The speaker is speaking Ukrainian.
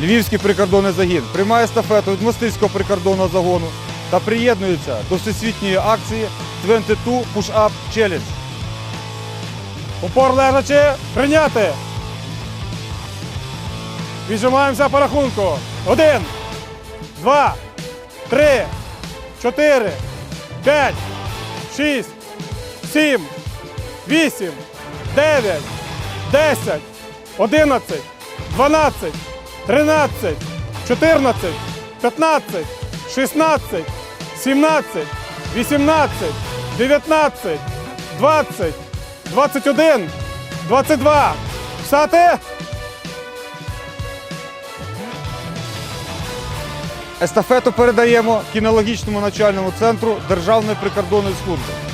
Львівський прикордонний загін приймає естафету від Мостицького прикордонного загону та приєднується до всесвітньої акції 22 Push-Up Challenge. Упор лежачи, прийняти. Віджимаємося по рахунку. Один, два, три, чотири, п'ять, шість, сім, вісім, дев'ять, десять, одинадцять, дванадцять, тринадцять, чотирнадцять, п'ятнадцять, шістнадцять, сімнадцять, вісімнадцять, дев'ятнадцять, двадцять. 21, 22. Встати! Естафету передаємо кінологічному навчальному центру Державної прикордонної служби.